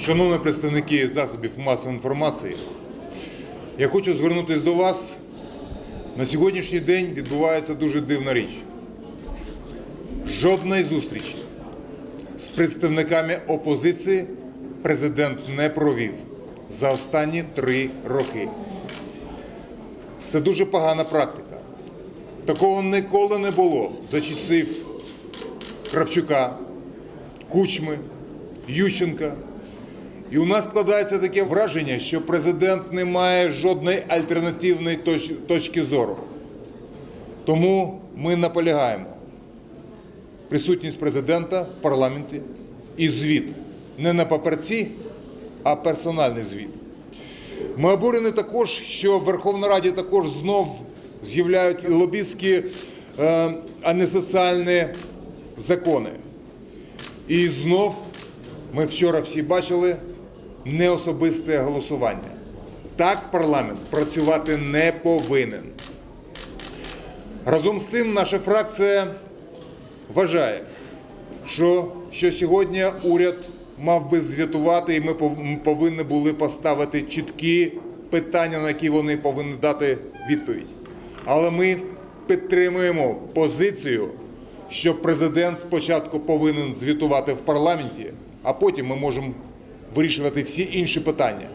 Шановні представники засобів масової інформації, я хочу звернутися до вас. На сьогоднішній день відбувається дуже дивна річ. Жодної зустрічі з представниками опозиції президент не провів за останні три роки. Це дуже погана практика. Такого ніколи не було за часів Кравчука, Кучми, Ющенка. І у нас складається таке враження, що президент не має жодної альтернативної точ- точки зору. Тому ми наполягаємо присутність президента в парламенті і звіт не на паперці, а персональний звіт. Ми обурені також, що в Верховній Раді також знов з'являються лобістські, е, а не соціальні закони. І знов ми вчора всі бачили неособисте голосування. Так парламент працювати не повинен. Разом з тим, наша фракція вважає, що, що сьогодні уряд мав би звітувати, і ми повинні були поставити чіткі питання, на які вони повинні дати відповідь. Але ми підтримуємо позицію, що президент спочатку повинен звітувати в парламенті, а потім ми можемо вирішувати всі інші питання.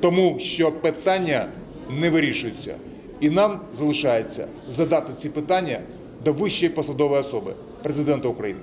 Тому що питання не вирішуються. І нам залишається задати ці питання до вищої посадової особи президента України.